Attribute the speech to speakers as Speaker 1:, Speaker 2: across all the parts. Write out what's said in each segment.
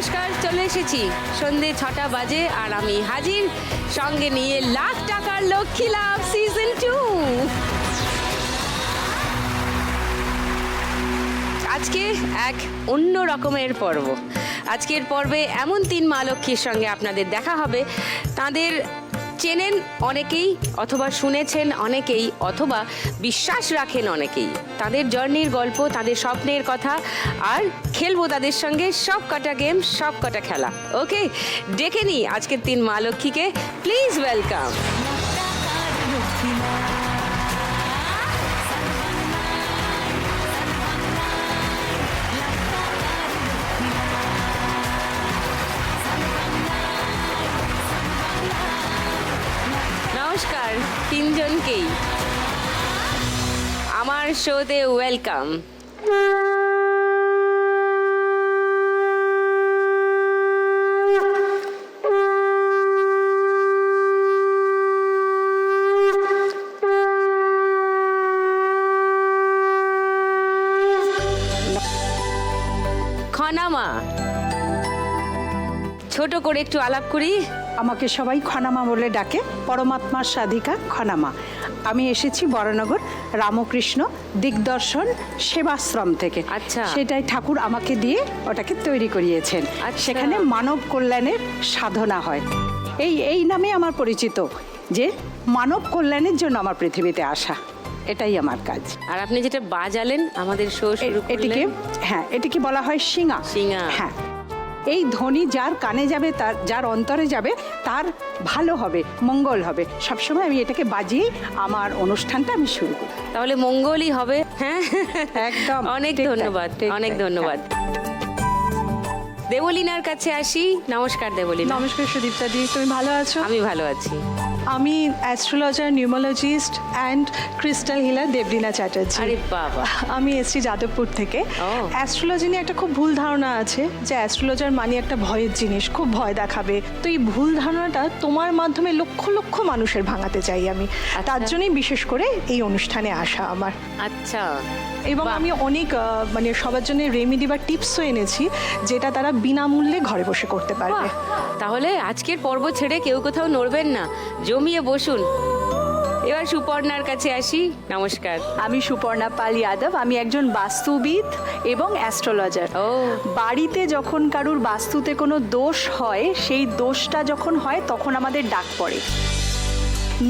Speaker 1: নমস্কার, চলে এসেছি সন্ধে ছটা বাজে আর আমি হাজির। সঙ্গে নিয়ে লাখ টাকার লক্ষ্মী লাভ সিজন টু আজকে এক অন্য রকমের পর্ব। আজকের পর্বে এমন তিন মা লক্ষ্মীর সঙ্গে আপনাদের দেখা হবে। তাদের চেনেন অনেকেই অথবা শুনেছেন অনেকেই অথবা বিশ্বাস রাখেন অনেকেই। তাদের জার্নির গল্প, তাদের স্বপ্নের কথা আর খেলব তাদের সঙ্গে সব কটা গেম সব কটা খেলা। ওকে ডেকে নিই আজকের তিন মা লক্ষ্মীকে। প্লিজ ওয়েলকাম নমস্কার তিনজনকেই। আমার শোতে ওয়েলকাম। খনামা ছোট করে একটু আলাপ করি?
Speaker 2: আমাকে সবাই খনামা বলে ডাকে। পরমাত্মার সাধিকা খনামা। আমি এসেছি বরানগর রামকৃষ্ণ দিগদর্শন সেবাশ্রম থেকে।
Speaker 1: আচ্ছা।
Speaker 2: সেটাই ঠাকুর আমাকে দিয়ে ওটাকে তৈরি করিয়েছেন।
Speaker 1: আচ্ছা।
Speaker 2: সেখানে মানব কল্যাণের সাধনা হয়। এই এই নামে আমার পরিচিত যে মানব কল্যাণের জন্য আমার পৃথিবীতে আসা। এটাই আমার কাজ।
Speaker 1: আর আপনি যেটা বাজালেন আমাদের শো শুরু
Speaker 2: এটিকে হ্যাঁ এটিকে বলা হয় শিঙা
Speaker 1: শিঙা।
Speaker 2: হ্যাঁ। এই ধ্বনি যার কানে যাবে তার যার অন্তরে যাবে তার ভালো হবে মঙ্গল হবে। সবসময় আমি এটাকে বাজিয়ে আমার অনুষ্ঠানটা আমি শুরু করি।
Speaker 1: তাহলে মঙ্গলই হবে। হ্যাঁ।
Speaker 2: একদম,
Speaker 1: অনেক ধন্যবাদ। অনেক ধন্যবাদ। দেবলিনার কাছে আসি। নমস্কার দেবলিনা।
Speaker 3: নমস্কার সুদীপ্তা দি তুমি ভালো আছো?
Speaker 1: আমি ভালো আছি।
Speaker 3: আমি astrologer numerologist and crystal healer Debleena Chatterjee.
Speaker 1: আরে বাবা।
Speaker 3: আমি এসেছি যাদবপুর থেকে। অ্যাস্ট্রোলজি নিয়ে একটা খুব ভুল ধারণা আছে যে অ্যাস্ট্রোলজার মানে একটা ভয়ের জিনিস খুব ভয় দেখাবে। তো এই ভুল ধারণাটা তোমার মাধ্যমে লক্ষ লক্ষ মানুষের ভাঙাতে চাই আমি। তার জন্যই বিশেষ করে এই অনুষ্ঠানে আসা আমার।
Speaker 1: আচ্ছা।
Speaker 3: এবং আমি অনেক মানে সবার জন্য রেমেডি বা টিপসও এনেছি যেটা তারা বিনামূল্যে ঘরে বসে করতে পারবে।
Speaker 1: তাহলে আজকের পর্ব ছেড়ে কেউ কোথাও নড়বেন না। জমিয়ে বসুন। এবার সুপর্ণার কাছে আসি। নমস্কার।
Speaker 4: আমি সুপর্ণা পাল যাদব। আমি একজন বাস্তুবিদ এবং অ্যাস্ট্রোলজার
Speaker 1: ও।
Speaker 4: বাড়িতে যখন কারুর বাস্তুতে কোনো দোষ হয় সেই দোষটা যখন হয় তখন আমাদের ডাক পড়ে।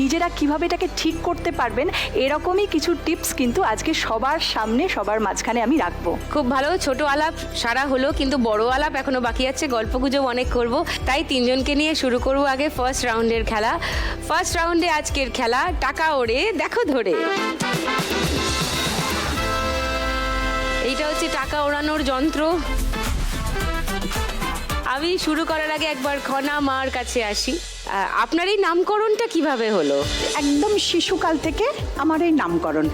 Speaker 4: নিজেরা কীভাবে এটাকে ঠিক করতে পারবেন, এরকমই কিছু টিপস কিন্তু আজকে সবার সামনে, সবার মাঝখানে আমি রাখব।
Speaker 1: খুব ভালো, ছোট আলাপ, সারা হলো, কিন্তু বড় আলাপ এখনও বাকি আছে, গল্প গুজব অনেক করব। তাই তিনজনকে নিয়ে শুরু করব আগে ফার্স্ট রাউন্ডের খেলা। ফার্স্ট রাউন্ডে আজকের খেলা, টাকা ওড়ে, দেখো ধরে। এইটা হচ্ছে টাকা ওড়ানোর যন্ত্র। আমি শুরু করার আগে একবার খনা মার কাছে আসি। আপনার এই নামকরণটা কীভাবে হলো?
Speaker 2: একদম শিশুকাল থেকে আমার এই নামকরণ।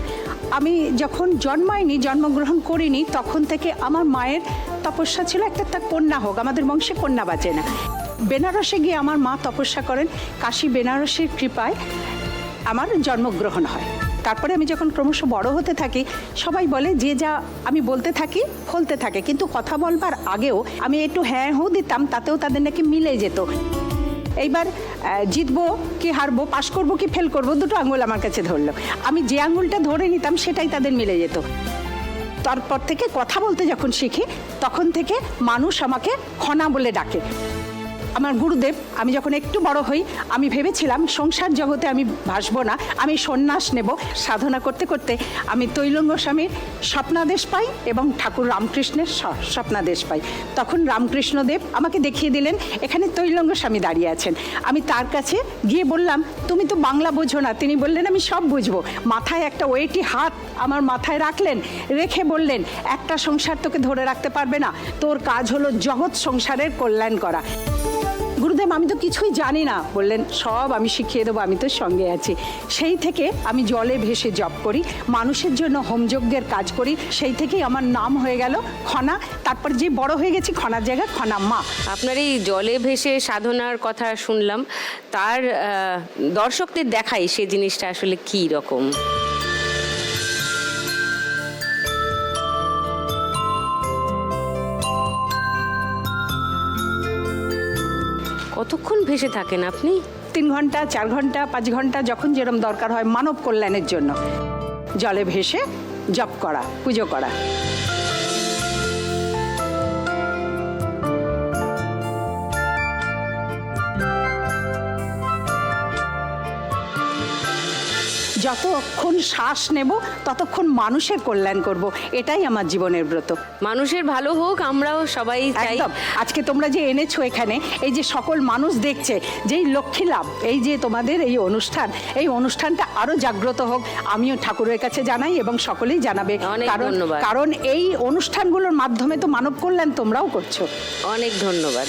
Speaker 2: আমি যখন জন্মাইনি জন্মগ্রহণ করিনি, তখন থেকে আমার মায়ের তপস্যা ছিল একটা তার কন্যা হোক, আমাদের বংশে কন্যা বাঁচে না। বেনারসে গিয়ে আমার মা তপস্যা করেন, কাশী বেনারসের কৃপায় আমার জন্মগ্রহণ হয়। তারপরে আমি যখন ক্রমশ বড় হতে থাকি, সবাই বলে, যে যা আমি বলতে থাকি ফলতে থাকে। কিন্তু কথা বলবার আগেও আমি একটু হ্যাঁ হো দিতাম, তাতেও তাদের নাকি মিলে যেত। এইবার জিতবো কি হারবো পাশ করব কি ফেল করব, দুটো আঙুল আমার কাছে ধরলো। আমি যে আঙুলটা ধরে নিতাম, সেটাই তাদের মিলে যেত। তারপর থেকে কথা বলতে যখন শিখি, তখন থেকে মানুষ আমাকে খনা বলে ডাকে। আমার গুরুদেব, আমি যখন একটু বড় হই, আমি ভেবেছিলাম সংসার জগতে আমি ভাসবো না, আমি সন্ন্যাস নেব, সাধনা করতে করতে আমি তৈলঙ্গ স্বামীর স্বপ্নাদেশ পাই এবং ঠাকুর রামকৃষ্ণের স্বপ্নাদেশ পাই। তখন রামকৃষ্ণদেব আমাকে দেখিয়ে দিলেন, এখানে তৈলঙ্গ স্বামী দাঁড়িয়ে আছেন। আমি তার কাছে গিয়ে বললাম, তুমি তো বাংলা বোঝো না। তিনি বললেন, আমি সব বুঝব। মাথায় একটা ওয়েটি হাত আমার মাথায় রাখলেন, রেখে বললেন, একটা সংসার তোকে ধরে রাখতে পারবে না। তোর কাজ হলো জগৎ সংসারের কল্যাণ করা। গুরুদেব, আমি তো কিছুই জানি না। বললেন, সব আমি শিখিয়ে দেবো, আমি তো সঙ্গে আছি। সেই থেকে আমি জলে ভেসে জপ করি, মানুষের জন্য হোমযজ্ঞের কাজ করি, সেই থেকেই আমার নাম হয়ে গেল খনা। তারপর যে বড় হয়ে গেছি, খনার জায়গায় খনা মা।
Speaker 1: আপনার এই জলে ভেসে সাধনার কথা শুনলাম, তার দর্শকদের দেখাই সে জিনিসটা আসলে কি রকম? কতক্ষণ ভেসে থাকেন আপনি?
Speaker 2: তিন ঘণ্টা, চার ঘণ্টা, পাঁচ ঘণ্টা, যখন যেরকম দরকার হয় মানব কল্যাণের জন্য। জলে ভেসে জপ করা, পুজো করা। যতক্ষণ শ্বাস নেব ততক্ষণ মানুষের কল্যাণ করব। এটাই আমার জীবনের ব্রত।
Speaker 1: মানুষের ভালো হোক আমরাও সবাই চাই।
Speaker 2: একদম। আজকে তোমরা যে এনেছো এখানে এই যে সকল মানুষ দেখছে যেই লক্ষ্মী লাভ এই যে তোমাদের এই অনুষ্ঠান এই অনুষ্ঠানটা আরও জাগ্রত হোক আমিও ঠাকুরের কাছে জানাই এবং সকলেই জানাবে।
Speaker 1: অনেক
Speaker 2: কারণ
Speaker 1: ধন্যবাদ।
Speaker 2: কারণ এই অনুষ্ঠানগুলোর মাধ্যমে তো মানব কল্যাণ তোমরাও করছ।
Speaker 1: অনেক ধন্যবাদ।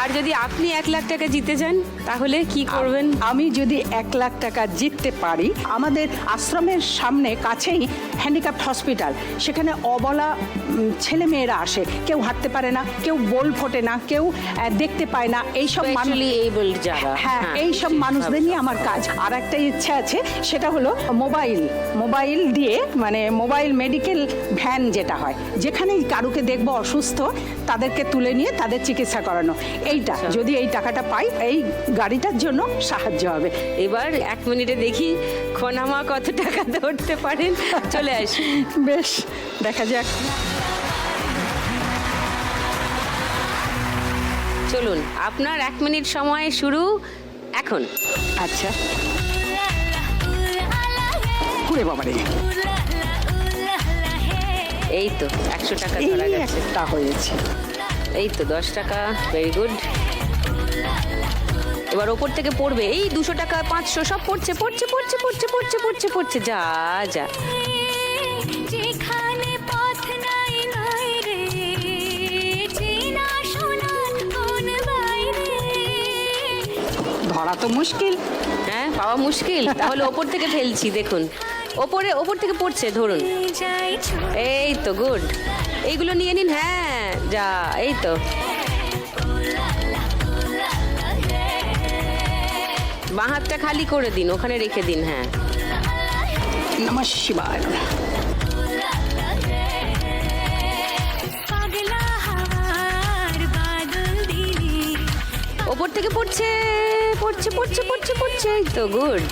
Speaker 1: আর যদি আপনি এক লাখ টাকা জিতে যান তাহলে কি করবেন?
Speaker 2: আমি যদি এক লাখ টাকা জিততে পারি আমাদের আশ্রমের সামনে কাছেই হ্যান্ডিক্যাপ্ট হসপিটাল সেখানে অবলা ছেলে মেয়েরা আসে। কেউ হাঁটতে পারে না কেউ বল ফোটে না কেউ দেখতে পায় না। এইসব মানুষ
Speaker 1: এই বল যারা।
Speaker 2: হ্যাঁ এই সব মানুষদের নিয়ে আমার কাজ। আর একটা ইচ্ছা আছে সেটা হলো মোবাইল। মোবাইল দিয়ে মানে মোবাইল মেডিকেল ভ্যান যেটা হয় যেখানেই কারুকে দেখব অসুস্থ তাদেরকে তুলে নিয়ে তাদের চিকিৎসা করানো। এইটা যদি এই টাকাটা পাই এই গাড়িটার জন্য সাহায্য হবে।
Speaker 1: এবার এক মিনিটে দেখি খনামা কত টাকা ধরতে পারেন। চলে আসি।
Speaker 2: বেশ দেখা যাক।
Speaker 1: চলুন আপনার এক মিনিট সময় শুরু এখন।
Speaker 2: আচ্ছা। ঘুরে বাবারে
Speaker 1: এই তো একশো টাকা
Speaker 2: এই
Speaker 1: ধরা গেছে।
Speaker 2: একটা হয়েছে।
Speaker 1: এই তো দশ টাকা ভেরি গুড এবার ওপর থেকে পড়বে এই দুশো টাকা পাঁচশো সব পড়ছে পড়ছে পড়ছে পড়ছে পড়ছে পড়ছে পড়ছে যা যা।
Speaker 5: যেখানে পথ নাই নাই রে চেনা শোনার কোন বাইরে।
Speaker 2: ধরা তো মুশকিল।
Speaker 1: হ্যাঁ পাওয়া মুশকিল। তাহলে ওপর থেকে ফেলছি দেখুন। ওপরে ওপর থেকে পড়ছে ধরুন। এই তো গুড। এইগুলো নিয়ে নিন হ্যাঁ যা এই তো। বাঁ হাতটা খালি করে দিন ওখানে রেখে দিন হ্যাঁ।
Speaker 2: নমঃ শিবায়।
Speaker 1: ওপর থেকে পড়ছে পড়ছে পড়ছে পড়ছে পড়ছে এই তো গুড।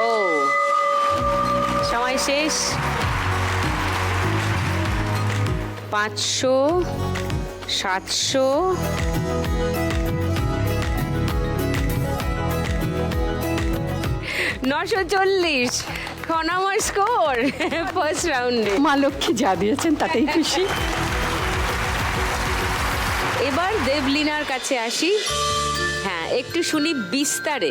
Speaker 1: ও সময় শেষ। পাঁচশো সাতশো নশো চল্লিশ। খনাময় স্কোর ফার্স্ট রাউন্ডে
Speaker 2: মা লক্ষ্মী যা দিয়েছেন তাতেই খুশি।
Speaker 1: এবার দেবলিনার কাছে আসি। হ্যাঁ একটু শুনি বিস্তারে।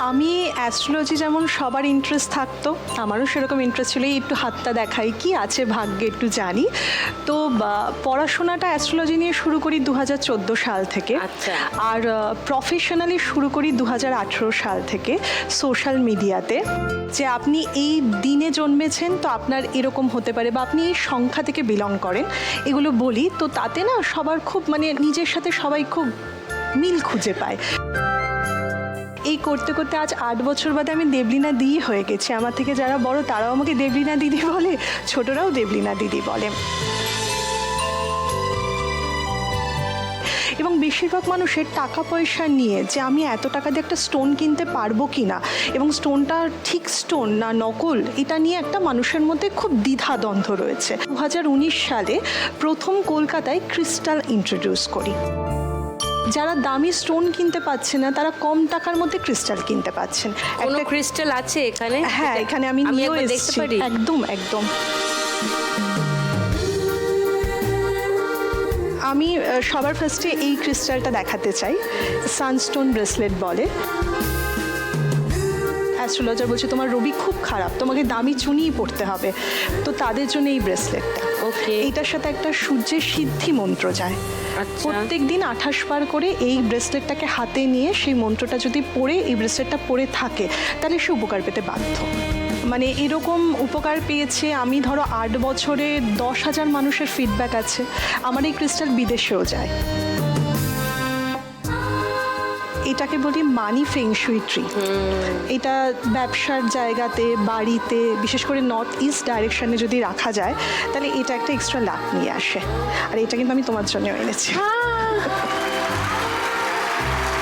Speaker 3: আমি অ্যাস্ট্রোলজি যেমন সবার ইন্টারেস্ট থাকতো আমারও সেরকম ইন্টারেস্ট ছিল একটু হাতটা দেখাই কি আছে ভাগ্যে একটু জানি। তো বা, পড়াশোনাটা অ্যাস্ট্রোলজি নিয়ে শুরু করি দু হাজার চোদ্দ সাল থেকে।
Speaker 1: আচ্ছা।
Speaker 3: আর প্রফেশনালি শুরু করি দু হাজার আঠেরো সাল থেকে সোশ্যাল মিডিয়াতে যে আপনি এই দিনে জন্মেছেন তো আপনার এরকম হতে পারে বা আপনি এই সংখ্যা থেকে বিলং করেন এগুলো বলি। তো তাতে না সবার খুব মানে নিজের সাথে সবাই খুব মিল খুঁজে পায়। এই করতে করতে আজ আট বছর বাদে আমি দেবলিনা দিই হয়ে গেছি। আমার থেকে যারা বড়, তারাও আমাকে দেবলিনা দিদি বলে, ছোটরাও দেবলিনা দিদি বলে। এবং বেশিরভাগ মানুষের টাকা পয়সা নিয়ে যে আমি এত টাকা দিয়ে একটা স্টোন কিনতে পারব কি না এবং স্টোনটা ঠিক স্টোন না নকল, এটা নিয়ে একটা মানুষের মধ্যে খুব দ্বিধাদ্বন্দ্ব রয়েছে। দু হাজার উনিশ সালে প্রথম কলকাতায় ক্রিস্টাল ইন্ট্রোডিউস করি। যারা দামি স্টোন কিনতে পাচ্ছে না তারা কম টাকার মধ্যে ক্রিস্টাল কিনতে পাচ্ছেন। একটা
Speaker 1: ক্রিস্টাল আছে এখানে?
Speaker 3: হ্যাঁ এখানে আমি
Speaker 1: নিয়ে
Speaker 3: নিয়েও এসেছি।
Speaker 1: পারি।
Speaker 3: একদম একদম। আমি সবার ফার্স্টে এই ক্রিস্টালটা দেখাতে চাই। সানস্টোন ব্রেসলেট বলে। অ্যাস্ট্রোলজার বলছে তোমার রবি খুব খারাপ তোমাকে দামি চুনিই পড়তে হবে। তো তাদের জন্য এই ব্রেসলেটটা।
Speaker 1: ওকে।
Speaker 3: এইটার সাথে একটা সূর্যের সিদ্ধি মন্ত্র যায়।
Speaker 1: আচ্ছা।
Speaker 3: প্রত্যেক দিন আঠাশ বার করে এই ব্রেসলেটটাকে হাতে নিয়ে সেই মন্ত্রটা যদি পড়ে এই ব্রেসলেটটা পরে থাকে তাহলে সে উপকার পেতে বাধ্য। মানে এরকম উপকার পেয়েছে। আমি ধরো আট বছরে দশ হাজার মানুষের ফিডব্যাক আছে। আমার এই ক্রিস্টাল বিদেশেও যায়। এটাকে বলি মানি ফেংশুই ট্রি। এটা ব্যবসার জায়গাতে বাড়িতে বিশেষ করে নর্থ ইস্ট ডাইরেকশনে যদি রাখা যায় তাহলে এটা একটা এক্সট্রা লাভ নিয়ে আসে। আর এটা কিন্তু আমি তোমার জন্য এনেছি।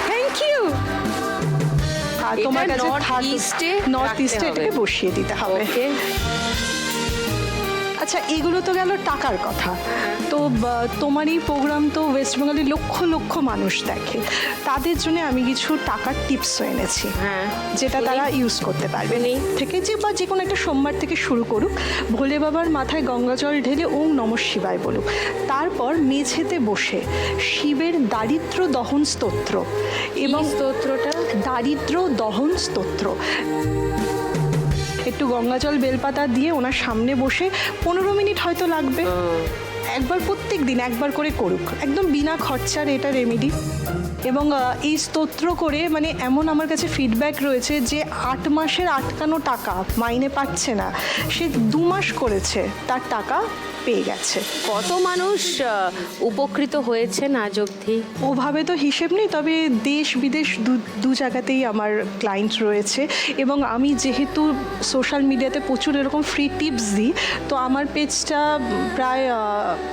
Speaker 1: থ্যাংক ইউ
Speaker 3: তোমার কাছে থাক-
Speaker 1: East-এ
Speaker 3: নর্থ ইস্টে এটাকে বসিয়ে দিতে হবে।
Speaker 1: ওকে
Speaker 3: আচ্ছা এগুলো তো গেল টাকার কথা। তো তোমার এই প্রোগ্রাম তো ওয়েস্ট বেঙ্গলের লক্ষ লক্ষ মানুষ দেখে। তাদের জন্য আমি কিছু টাকার টিপসও এনেছি
Speaker 1: হ্যাঁ।
Speaker 3: যেটা তারা ইউজ করতে পারবে।
Speaker 1: শুনি।
Speaker 3: থেকে যে বা যে কোনো একটা সোমবার থেকে শুরু করুক ভোলে বাবার মাথায় গঙ্গা জল ঢেলে ওম নম শিবায় বলুক। তারপর মেঝেতে বসে শিবের দারিদ্র দহন স্তোত্র
Speaker 1: এবং স্তোত্রটা?
Speaker 3: দারিদ্র দহন স্তোত্র। একটু গঙ্গাজল বেলপাতা দিয়ে ওনার সামনে বসে পনেরো মিনিট হয়তো লাগবে। একবার প্রত্যেক দিন একবার করে করুক। একদম বিনা খরচার এটা রেমেডি এবং এই স্তোত্র করে মানে এমন আমার কাছে ফিডব্যাক রয়েছে যে আট মাসের আটকানো টাকা মাইনে পাচ্ছে না। সে দু মাস করেছে তার টাকা পেয়ে গেছে।
Speaker 1: কত মানুষ উপকৃত হয়েছে আজ অবধি?
Speaker 3: ওভাবে তো হিসেব নেই তবে দেশ বিদেশ দু- দু জায়গাতেই আমার ক্লায়েন্ট রয়েছে। এবং আমি যেহেতু সোশ্যাল মিডিয়াতে প্রচুর এরকম ফ্রি টিপস দিই তো আমার পেজটা প্রায়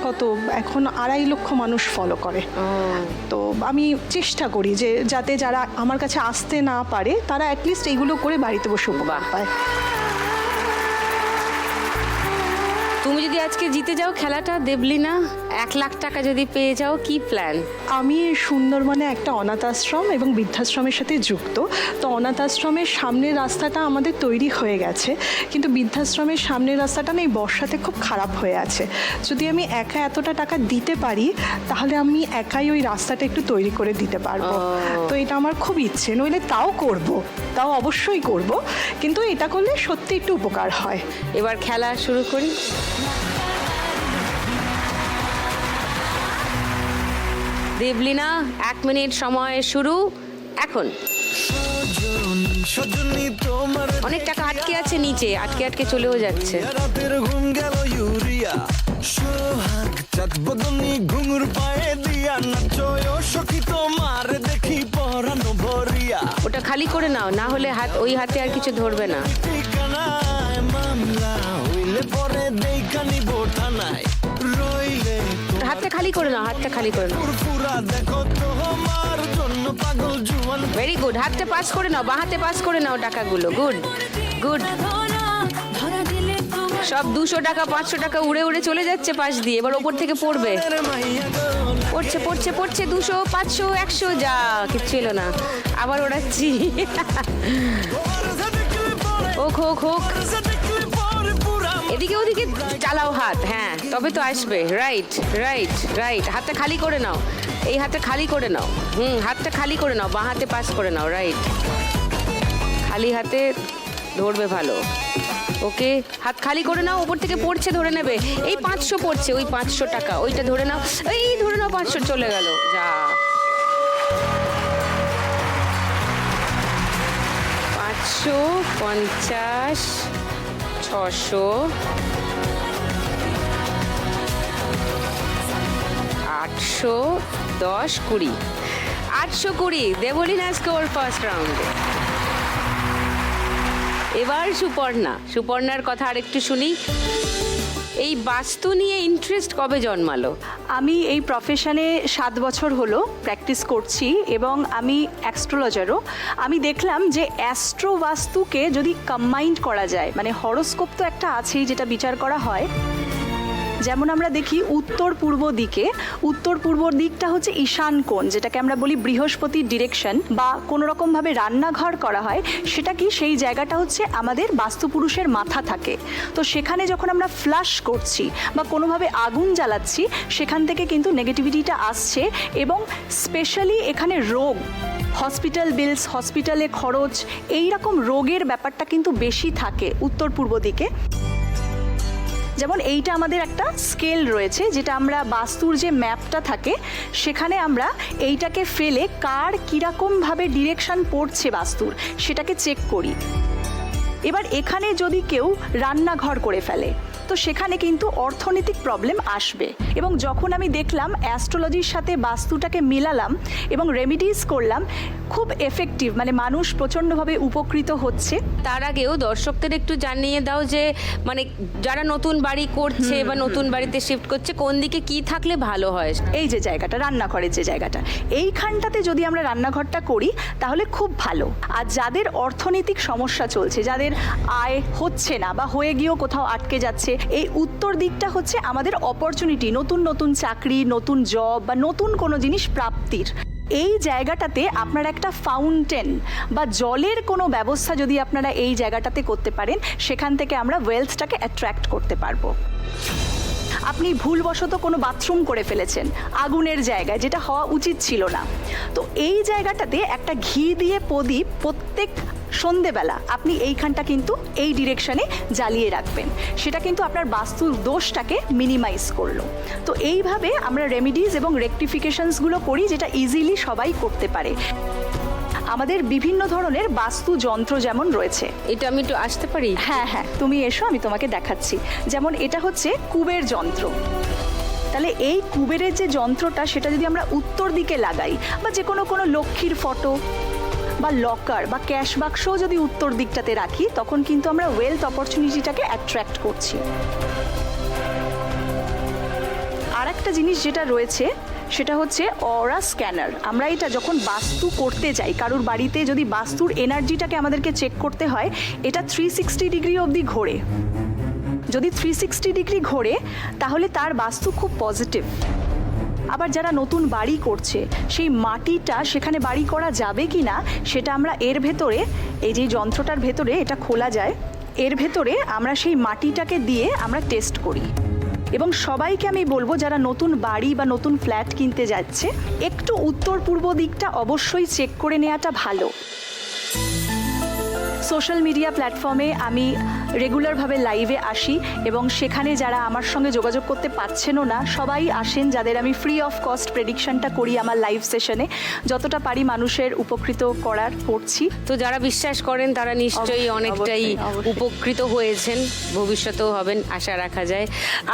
Speaker 3: কত এখন আড়াই লক্ষ মানুষ ফলো করে। তো আমি চেষ্টা করি যে যাতে যারা আমার কাছে আসতে না পারে তারা অ্যাটলিস্ট এইগুলো করে বাড়িতে বসে উপকার পায়।
Speaker 1: তুমি যদি আজকে জিতে যাও খেলাটা দেবলিনা এক লাখ টাকা যদি পেয়ে যাও কি প্ল্যান
Speaker 3: আমি সুন্দরবনে একটা অনাথ আশ্রম এবং বৃদ্ধাশ্রমের সাথে যুক্ত। তো অনাথ আশ্রমের সামনের রাস্তাটা আমাদের তৈরি হয়ে গেছে কিন্তু বৃদ্ধাশ্রমের সামনের রাস্তাটা না এই বর্ষাতে খুব খারাপ হয়ে আছে। যদি আমি একা এতটা টাকা দিতে পারি তাহলে আমি একাই ওই রাস্তাটা একটু তৈরি করে দিতে পারব। তো এটা আমার খুব ইচ্ছে নইলে তাও করব তাও অবশ্যই করব কিন্তু এটা করলে সত্যি একটু উপকার হয়।
Speaker 1: এবার খেলা শুরু করি। দেবলিনা এক মিনিট সময় শুরু এখন। অনেক টাকা আটকে আছে নিচে আটকে আটকে চলেও যাচ্ছে।
Speaker 6: রাতের ঘুম গেল ইউরিয়া। সোহাগ চাঁদ বদনি ঘুঙুর পায়ে দিয়া নাচয় ও সখী তোমার দেখি পরানো ভরিয়া।
Speaker 1: ওটা খালি করে নাও না হলে হাত ওই হাতে আর কিছু ধরবে না।
Speaker 6: ঠিকানায় মামলা হইলে পরে দেখা নিব থানায়। রইলে
Speaker 1: হাতটা খালি করে নাও, হাতটা খালি করে নাও। ভেরি গুড হাতটা পাস করে নাও, বাঁ হাতে পাস করে নাও টাকাগুলো গুড গুড সব দুশো টাকা, পাঁচশো টাকা উড়ে উড়ে চলে যাচ্ছে পাশ দিয়ে, এবার ওপর থেকে পড়বে। পড়ছে পড়ছে পড়ছে, দুশো, পাঁচশো, একশো, যা, কিচ্ছু এলো না। আবার ওড়াচ্ছি। হোক হোক হোক এদিকে ওদিকে চালাও হাত হ্যাঁ তবে তো আসবে। রাইট রাইট রাইট হাতটা খালি করে নাও। এই হাতটা খালি করে নাও। হুম, হাতটা খালি করে নাও, বাঁ হাতে পাস করে নাও রাইট খালি হাতে ধরবে ভালো। ওকে, হাত খালি করে নাও উপর থেকে পড়ছে, ধরে নেবে। এই পাঁচশো পড়ছে, ওই পাঁচশো টাকা, ওইটা ধরে নাও। এই ধরে নাও, পাঁচশো চলে গেল। যা। পাঁচশো পঞ্চাশ ছশো। আটশো দশ কুড়ি। আটশো কুড়ি, দেবলিনা স্কোর ফার্স্ট রাউন্ডে এবার সুপর্ণা। সুপর্ণার কথা আরেকটু শুনি। এই বাস্তু নিয়ে ইন্টারেস্ট কবে জন্মালো?
Speaker 4: আমি এই প্রফেশনে সাত বছর হলো প্র্যাকটিস করছি এবং আমি অ্যাস্ট্রোলজারও আমি দেখলাম যে অ্যাস্ট্রো বাস্তুকে যদি কম্বাইন্ড করা যায় মানে হরোস্কোপ তো একটা আছেই যেটা বিচার করা হয় যেমন আমরা দেখি উত্তর পূর্ব দিকে, উত্তর পূর্ব দিকটা হচ্ছে ঈশান কোণ, যেটাকে আমরা বলি বৃহস্পতির ডিরেকশন বা কোনো রকমভাবে রান্নাঘর করা হয়, সেটা কি সেই জায়গাটা হচ্ছে আমাদের বাস্তুপুরুষের মাথা থাকে। তো সেখানে যখন আমরা ফ্লাশ করছি বা কোনোভাবে আগুন জ্বালাচ্ছি, সেখান থেকে কিন্তু নেগেটিভিটিটা আসছে এবং স্পেশালি এখানে রোগ হসপিটাল বিলস হসপিটালে খরচ এই রকম রোগের ব্যাপারটা কিন্তু বেশি থাকে উত্তর পূর্ব দিকে। যেমন এইটা আমাদের একটা স্কেল রয়েছে, যেটা আমরা বাস্তুর যে ম্যাপটা থাকে, সেখানে আমরা এইটাকে ফেলে কার কীরকমভাবে ডিরেকশন পড়ছে বাস্তুর, সেটাকে চেক করি। এবার এখানে যদি কেউ রান্নাঘর করে ফেলে তো সেখানে কিন্তু অর্থনৈতিক প্রবলেম আসবে। এবং যখন আমি দেখলাম অ্যাস্ট্রোলজির সাথে বাস্তুটাকে মিলালাম এবং রেমিডিস করলাম খুব এফেক্টিভ মানে মানুষ প্রচণ্ডভাবে উপকৃত হচ্ছে।
Speaker 1: তার আগেও দর্শকদের একটু জানিয়ে দাও যে মানে যারা নতুন বাড়ি করছে বা নতুন বাড়িতে শিফট করছে কোন দিকে কি থাকলে ভালো হয়?
Speaker 4: এই যে জায়গাটা রান্নাঘরের যে জায়গাটা এইখানটাতে যদি আমরা রান্নাঘরটা করি তাহলে খুব ভালো। আর যাদের অর্থনৈতিক সমস্যা চলছে যাদের আয় হচ্ছে না বা হয়ে গিয়েও কোথাও আটকে যাচ্ছে এই উত্তর দিকটা হচ্ছে আমাদের অপরচুনিটি নতুন নতুন চাকরি, নতুন জব বা নতুন কোনো জিনিস প্রাপ্তির। এই জায়গাটাতে আপনার একটা ফাউন্টেন বা জলের কোনো ব্যবস্থা যদি আপনারা এই জায়গাটাতে করতে পারেন, সেখান থেকে আমরা ওয়েলথটাকে অ্যাট্রাক্ট করতে পারব। আপনি ভুলবশত কোনো বাথরুম করে ফেলেছেন, আগুনের জায়গায়, যেটা হওয়া উচিত ছিল না। তো এই জায়গাটাতে একটা ঘি দিয়ে প্রদীপ প্রত্যেক সন্ধেবেলা আপনি এইখানটা কিন্তু এই ডিরেকশনে জ্বালিয়ে রাখবেন। সেটা কিন্তু আপনার বাস্তুর দোষটাকে মিনিমাইজ করল। তো এইভাবে আমরা রেমিডিজ এবং রেকটিফিকেশনসগুলো করি, যেটা ইজিলি সবাই করতে পারে। আমাদের বিভিন্ন ধরনের বাস্তু যন্ত্র যেমন রয়েছে।
Speaker 1: এটা আমি একটু আসতে পারি?
Speaker 4: হ্যাঁ হ্যাঁ তুমি এসো আমি তোমাকে দেখাচ্ছি। যেমন এটা হচ্ছে কুবের যন্ত্র। তাহলে এই কুবেরের যে যন্ত্রটা সেটা যদি আমরা উত্তর দিকে লাগাই বা যে কোনো কোনো লক্ষ্মীর ফটো বা লকার বা ক্যাশ বাক্সও যদি উত্তর দিকটাতে রাখি তখন কিন্তু আমরা ওয়েলথ অপরচুনিটিটাকে অ্যাট্রাক্ট করছি। আর একটা জিনিস যেটা রয়েছে সেটা হচ্ছে অরা স্ক্যানার আমরা এটা যখন বাস্তু করতে যাই, কারোর বাড়িতে যদি বাস্তুর এনার্জিটাকে আমাদেরকে চেক করতে হয়, এটা থ্রি সিক্সটি ডিগ্রি অবধি ঘোরে। যদি থ্রি সিক্সটি ডিগ্রি ঘোরে, তাহলে তার বাস্তু খুব পজিটিভ আবার যারা নতুন বাড়ি করছে, সেই মাটিটা সেখানে বাড়ি করা যাবে কি না সেটা আমরা এর ভেতরে, এই যে যন্ত্রটার ভেতরে এটা খোলা যায়, এর ভেতরে আমরা সেই মাটিটাকে দিয়ে আমরা টেস্ট করি। এবং সবাইকে আমি বলব, যারা নতুন বাড়ি বা নতুন ফ্ল্যাট কিনতে যাচ্ছে, একটু উত্তর পূর্ব দিকটা অবশ্যই চেক করে নেওয়াটা ভালো। সোশ্যাল মিডিয়া প্ল্যাটফর্মে আমি রেগুলারভাবে লাইভে আসি এবং সেখানে যারা আমার সঙ্গে যোগাযোগ করতে পারছেনও না সবাই আসেন যাদের আমি ফ্রি অফ কস্ট প্রেডিকশনটা করি আমার লাইভ সেশনে যতটা পারি মানুষের উপকৃত করার করছি।
Speaker 1: তো যারা বিশ্বাস করেন তারা নিশ্চয়ই অনেকটাই। উপকৃত হয়েছেন ভবিষ্যতেও হবেন আশা রাখা যায়।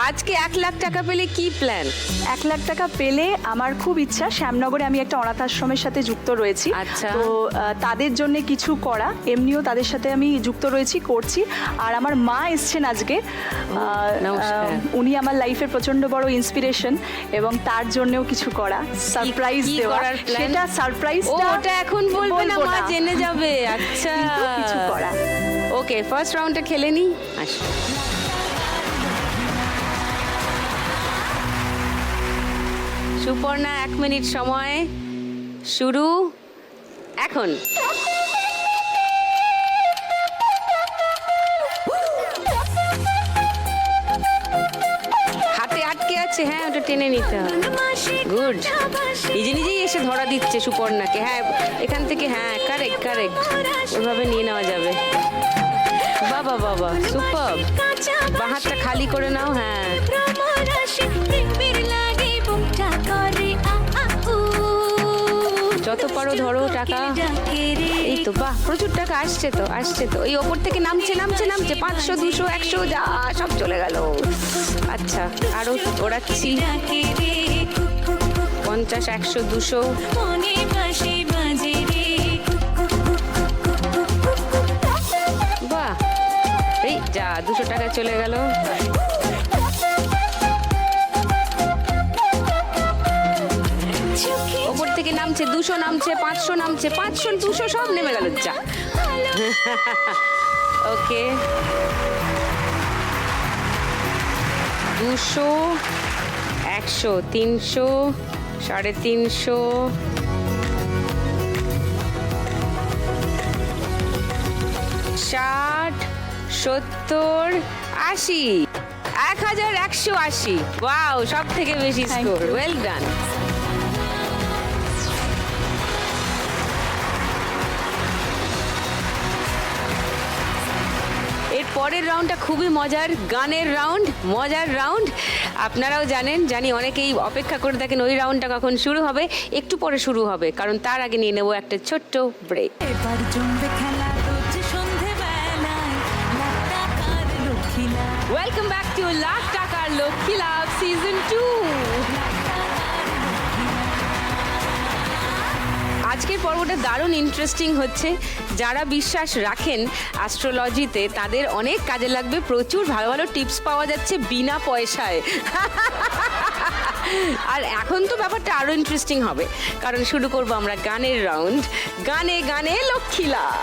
Speaker 1: আজকে এক লাখ টাকা পেলে কি প্ল্যান
Speaker 4: এক লাখ টাকা পেলে আমার খুব ইচ্ছা শ্যামনগরে আমি একটা অনাথ আশ্রমের সাথে যুক্ত রয়েছি।
Speaker 1: আচ্ছা।
Speaker 4: তো তাদের জন্য কিছু করা এমনিও তাদের সাথে আমি যুক্ত রয়েছি করছি। আর আমার মা এসছেন আজকে। উনি আমার লাইফের প্রচণ্ড বড় ইন্সপিরেশন এবং তার জন্যও কিছু করা সারপ্রাইজ দেওয়া।
Speaker 1: করার
Speaker 4: সেটা সারপ্রাইজ
Speaker 1: ওটা এখন বলবে না মা জেনে যাবে। আচ্ছা।
Speaker 4: কিছু করা।
Speaker 1: ওকে ফার্স্ট রাউন্ডটা খেলে নি? আসি। সুপর্ণা এক মিনিট সময়। শুরু। এখন। টেনে নিতে হবে। গুড নিজে নিজেই এসে ধরা দিচ্ছে সুপর্ণাকে। হ্যাঁ এখান থেকে হ্যাঁ কারেক্ট কারেক্ট ওইভাবে নিয়ে নেওয়া যাবে। বাবা বাবা সুপার বাহারটা খালি করে নাও হ্যাঁ। যত পারো ধরো টাকা? এই তো বাহ প্রচুর টাকা আসছে তো আসছে তো। এই ওপর থেকে নামছে নামছে নামছে পাঁচশো দুশো একশো যা সব চলে গেল। আচ্ছা আরও ওড়াচ্ছি। পঞ্চাশ একশো দুশো। বাহ এই যা দুশো টাকা চলে গেল। থেকে নামছে দুশো নামছে পাঁচশো নামছে পাঁচশো দুশো সব নেমে গেল যা। ওকে। দুশো একশো তিনশো সাড়ে তিনশো। ষাট সত্তর আশি। এক হাজার একশো আশি। ওয়াও সব থেকে বেশি স্কোর ওয়েল ডান পরের রাউন্ডটা খুবই মজার গানের রাউন্ড মজার রাউন্ড আপনারাও জানেন জানি অনেকেই অপেক্ষা করে থাকেন ওই রাউন্ডটা কখন শুরু হবে একটু পরে শুরু হবে কারণ তার আগে নিয়ে নেব একটা ছোট্ট ব্রেক
Speaker 5: এবার জমবে খেলা
Speaker 1: ওয়েলকাম ব্যাক টু লাখ টাকার লক্ষ্মী লাভ সিজন টু আজকের পর্বটা দারুণ ইন্টারেস্টিং হচ্ছে। যারা বিশ্বাস রাখেন অ্যাস্ট্রোলজিতে তাদের অনেক কাজে লাগবে। প্রচুর ভালো ভালো টিপস পাওয়া যাচ্ছে বিনা পয়সায়। আর এখন তো ব্যাপারটা আরও ইন্টারেস্টিং হবে। কারণ শুরু করব আমরা গানের রাউন্ড গানে গানে লক্ষ্মী লাভ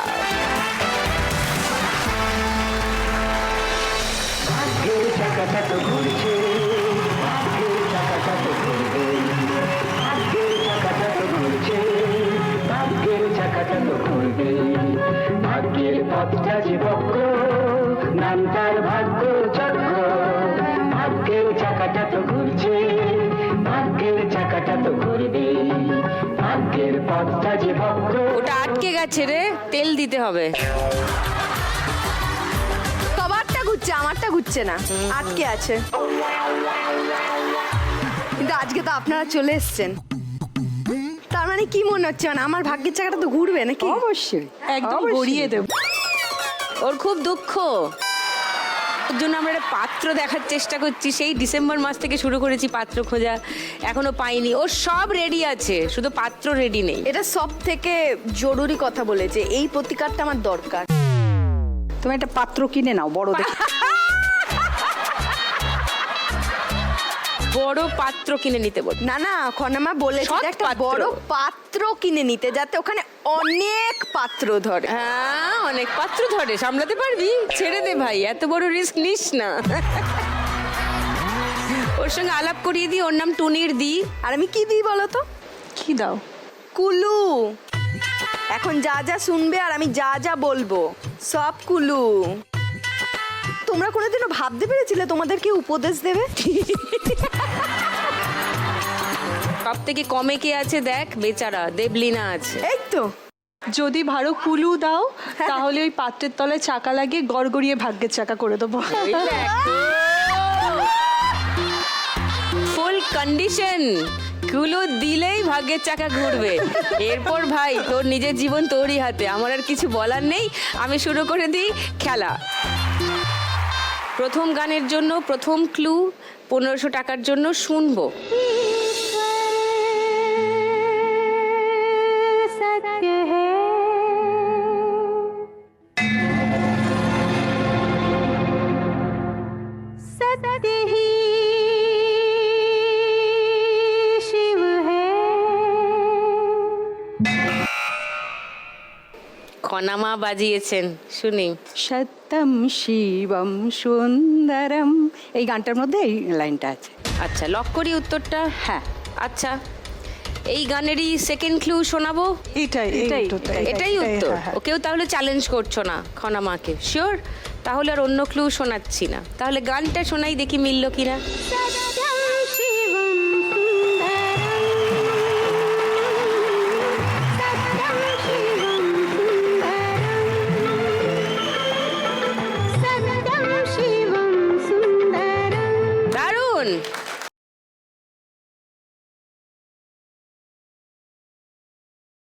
Speaker 7: পথটা যে বক্র নাম তার ভাগ্য চক্র ভাগ্যের চাকাটা তো ঘুরছে ভাগ্যের চাকাটা তো ঘুরবে। ভাগ্যের পথটা যে বক্র
Speaker 1: ওটা আটকে গেছে রে তেল দিতে হবে।
Speaker 8: সবারটা ঘুরছে আমারটা ঘুরছে না আটকে আছে। কিন্তু আজকে তো আপনারা চলে এসেছেন। তার মানে কি মনে হচ্ছে মানে আমার ভাগ্যের চাকাটা তো ঘুরবে নাকি?
Speaker 2: অবশ্যই
Speaker 3: একদম গড়িয়ে দেব।
Speaker 1: ওর খুব দুঃখ। ওর জন্য আমরা একটা পাত্র দেখার চেষ্টা করছি। সেই ডিসেম্বর মাস থেকে শুরু করেছি পাত্র খোঁজা। এখনও পাইনি। ওর সব রেডি আছে শুধু পাত্র রেডি নেই।
Speaker 8: এটা সব থেকে জরুরি কথা বলেছে। এই প্রতিকারটা আমার দরকার।
Speaker 2: তুমি একটা পাত্র কিনে নাও বড় দেখে
Speaker 1: বড় পাত্র কিনে নিতে বল
Speaker 8: না না খনামা বলেছে যে একটা বড় পাত্র কিনে নিতে যাতে ওখানে অনেক পাত্র ধরে।
Speaker 1: হ্যাঁ অনেক পাত্র ধরে সামলাতে পারবি? ছেড়ে দে ভাই এত বড় রিস্ক নিস না। ওর সঙ্গে আলাপ করিয়ে দিই ওর নাম টুনির দি।
Speaker 8: আর আমি কি দিই বলো তো?
Speaker 3: কি দাও?
Speaker 8: কুলু। এখন যা যা শুনবে আর আমি যা যা বলব সব কুলু। তোমরা কোনোদিনও ভাবতে পেরেছিলে তোমাদেরকে উপদেশ দেবে?
Speaker 1: সব থেকে কমে কে আছে দেখ বেচারা দেবলিনা আছে।
Speaker 8: এই তো।
Speaker 3: যদি ভালো কুলু দাও তাহলে ওই পাত্রের তলায় চাকা লাগিয়ে গড়গড়িয়ে ভাগ্যের চাকা করে দেবো।
Speaker 1: ফুল কন্ডিশনগুলো দিলেই ভাগ্যের চাকা ঘুরবে। এরপর ভাই তোর নিজের জীবন তোরই হাতে। আমার আর কিছু বলার নেই। আমি শুরু করে দিই খেলা। প্রথম গানের জন্য প্রথম ক্লু পনেরোশো টাকার জন্য শুনব। খনামা বাজিয়েছেন শুনি।
Speaker 2: সত্যম শিবম সুন্দরম। এই গানটার মধ্যে এই লাইনটা আছে।
Speaker 1: আচ্ছা লক করি উত্তরটা?
Speaker 2: হ্যাঁ।
Speaker 1: আচ্ছা এই গানেরই সেকেন্ড ক্লু শোনাবো?
Speaker 3: এটাই
Speaker 2: এটাই,
Speaker 1: এটাই উত্তর।
Speaker 3: হ্যাঁ, হ্যাঁ।
Speaker 1: ওকেও তাহলে চ্যালেঞ্জ করছ না খনামাকে শিওর তাহলে আর অন্য ক্লু শোনাচ্ছি না। তাহলে গানটা শোনাই দেখি মিললো কিনা।